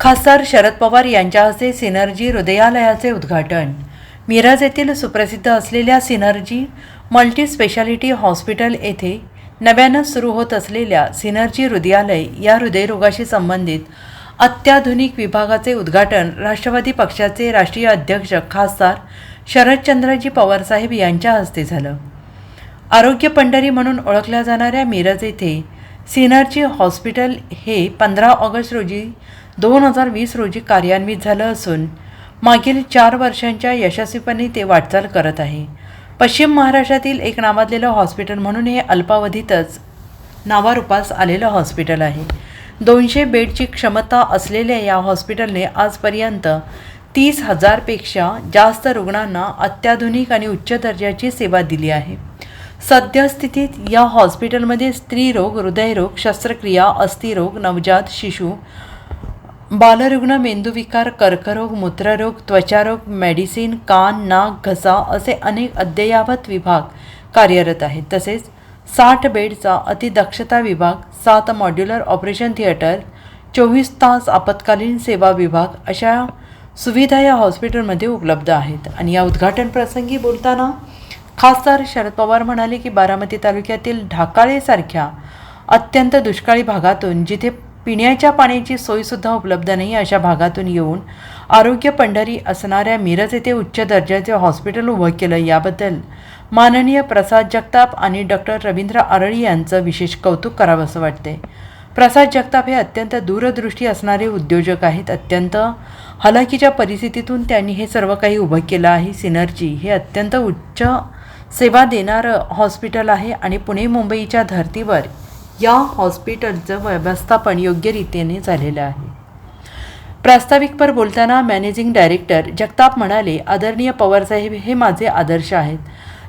खासदार शरद पवार यांच्या हस्ते सिनर्जी हृदयालयाचे उद्घाटन. मिरज येथील सुप्रसिद्ध असलेल्या सिनर्जी मल्टी स्पेशालिटी हॉस्पिटल येथे नव्यानं सुरू होत असलेल्या सिनर्जी हृदयालय या हृदयरोगाशी संबंधित अत्याधुनिक विभागाचे उद्घाटन राष्ट्रवादी पक्षाचे राष्ट्रीय अध्यक्ष खासदार शरदचंद्रजी पवारसाहेब यांच्या हस्ते झालं. आरोग्य पंढरी म्हणून ओळखल्या जाणाऱ्या मिरज येथे सिनर्जी हॉस्पिटल हे पंधरा ऑगस्ट रोजी दोन हजार वीस रोजी कार्यान्वित झालं असून मागील चार वर्षांच्या यशस्वीपणे ते वाटचाल करत आहे. पश्चिम महाराष्ट्रातील एक नावाजलेलं हॉस्पिटल म्हणून हे अल्पावधीतच नावारूपास आलेलं हॉस्पिटल आहे. दोनशे बेडची क्षमता असलेल्या या हॉस्पिटलने आजपर्यंत तीस हजारपेक्षा जास्त रुग्णांना अत्याधुनिक आणि उच्च दर्जाची सेवा दिली आहे. सद्यस्थितीत या हॉस्पिटलमध्ये स्त्रीरोग हृदयरोग शस्त्रक्रिया अस्थिरोग नवजात शिशू बालरुग्ण मेंदूविकार कर्करोग मूत्ररोग त्वचारोग मेडिसिन कान नाक घसा असे अनेक अद्ययावत विभाग कार्यरत आहेत. तसेच साठ बेडचा अतिदक्षता विभाग सात मॉड्युलर ऑपरेशन थिएटर चोवीस तास आपत्कालीन सेवा विभाग अशा सुविधा या हॉस्पिटलमध्ये उपलब्ध आहेत. आणि या उद्घाटन प्रसंगी बोलताना खासदार शरद पवार म्हणाले की बारामती तालुक्यातील ढाकाळेसारख्या अत्यंत दुष्काळी भागातून जिथे पिण्याच्या पाण्याची सोयसुद्धा उपलब्ध नाही अशा भागातून येऊन आरोग्य पंढरी असणाऱ्या मिरज येथे उच्च दर्जाचे हॉस्पिटल उभं केलं. याबद्दल माननीय प्रसाद जगताप आणि डॉक्टर रवींद्र आरळी यांचं विशेष कौतुक करावंसं वाटते प्रसाद जगताप हे अत्यंत दूरदृष्टी असणारे उद्योजक आहेत. अत्यंत हलाखीच्या परिस्थितीतून त्यांनी हे सर्व काही उभं केलं आहे. सिनर्जी हे अत्यंत उच्च सेवा देणारं हॉस्पिटल आहे आणि पुणे मुंबईच्या धर्तीवर या हॉस्पिटलचं व्यवस्थापन योग्य रीतीने झालेलं आहे. प्रास्ताविकपर बोलताना मॅनेजिंग डायरेक्टर जगताप म्हणाले आदरणीय पवारसाहेब हे माझे आदर्श आहेत.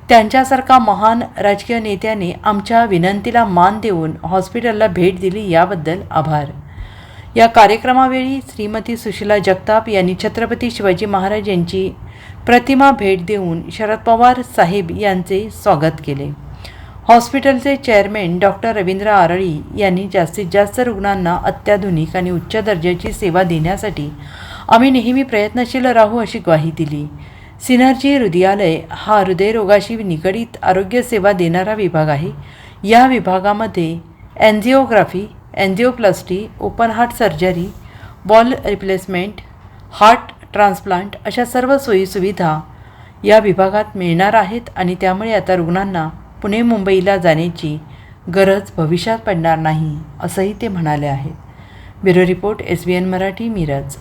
त्यांच्यासारखा महान राजकीय नेत्याने आमच्या विनंतीला मान देऊन हॉस्पिटलला भेट दिली याबद्दल आभार. या कार्यक्रमावेळी श्रीमती सुशीला जगताप यांनी छत्रपती शिवाजी महाराज यांची प्रतिमा भेट देऊन शरद पवार साहेब यांचे स्वागत केले. हॉस्पिटलचे चेअरमॅन डॉक्टर रवींद्र आरळी यांनी जास्तीत जास्त रुग्णांना अत्याधुनिक आणि उच्च दर्जाची सेवा देण्यासाठी आम्ही नेहमी प्रयत्नशील राहू अशी ग्वाही दिली. सिनर्जी हृदयालय हा हृदयरोगाशी निगडीत आरोग्यसेवा देणारा विभाग आहे. या विभागामध्ये angiography angioplasty open heart surgery ball replacement heart transplant अशा सर्व सोयीसुविधा या विभागात मिळणार आहेत आणि त्यामुळे आता रुग्णांना पुणे मुंबईला जाण्याची गरज भविष्यात पडणार नाही असंही ते म्हणाले आहेत. Bureau report S B N Marathi Miraj.